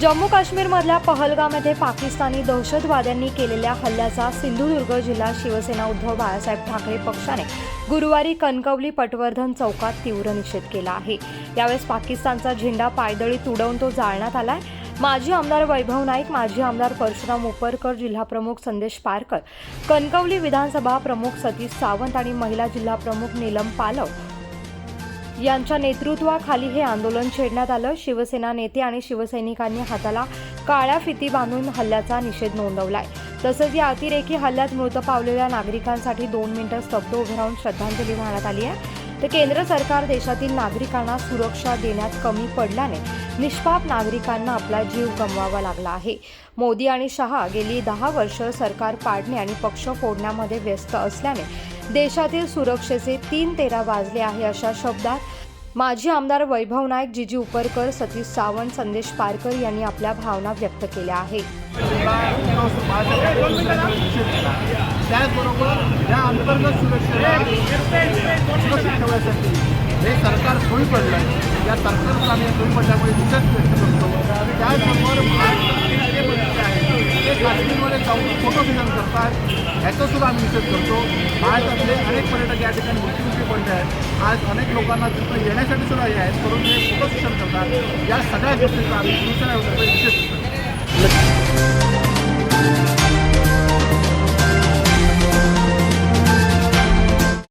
जम्मू काश्मीरमधल्या पहलगाममध्ये पाकिस्तानी दहशतवाद्यांनी केलेल्या हल्ल्याचा सिंधुदुर्ग जिल्हा शिवसेना उद्धव बाळासाहेब ठाकरे पक्षाने गुरुवारी कणकवली पटवर्धन चौकात तीव्र निषेध केला आहे. यावेळेस पाकिस्तानचा झेंडा पायदळी तुडवून तो जाळण्यात आलाय. माजी आमदार वैभव नाईक माजी आमदार परशुराम उपरकर जिल्हाप्रमुख संदेश पारकर कणकवली विधानसभा प्रमुख सतीश सावंत आणि महिला जिल्हाप्रमुख नीलम पालव यांच्या नेतृत्वाखाली हे आंदोलन छेडण्यात आलं. शिवसेना नेते आणि शिवसैनिकांनी हाताला काळ्या फिती बांधून हल्ल्याचा निषेध नोंदवलाय. तसंच या अतिरेकी हल्ल्यात मृत पावलेल्या नागरिकांसाठी दोन मिनिटं स्तब्ध उभे राहून श्रद्धांजली वाहण्यात आली आहे. तर केंद्र सरकार देशातील नागरिकांना सुरक्षा देण्यात कमी पडल्याने निष्पाप नागरिकांना आपला जीव गमवावा लागला आहे. मोदी आणि शहा गेली दहा वर्ष सरकार पाडणे आणि पक्ष फोडण्यामध्ये व्यस्त असल्याने देशातील सुरक्षेचे तीन तेरा वाजले आहे अशा शब्दात माजी आमदार वैभव नाईक जिजी उपरकर सतीश सावंत संदेश पारकर यांनी आपल्या भावना व्यक्त केल्या आहेत. हे सरकार सोयी पडलं आहे या सरकारचा आम्ही सोयी पडल्यामुळे विचार व्यक्त करतो. त्याचबरोबर महाराष्ट्रातील मंत्री आहेत ते काश्मीरमध्ये जाऊन फोटो विधान करतात. ह्याचा सुद्धा आम्ही विचार करतो. भारतातले अनेक पर्यटक या ठिकाणी मृत्यूमुखी पडले आहेत. आज अनेक लोकांना तिथं येण्यासाठी सुद्धा हे आहेत परंतु हे फोटो शिक्षण करतात. या सगळ्या गोष्टींचा आम्ही दुसऱ्या विशेष करतो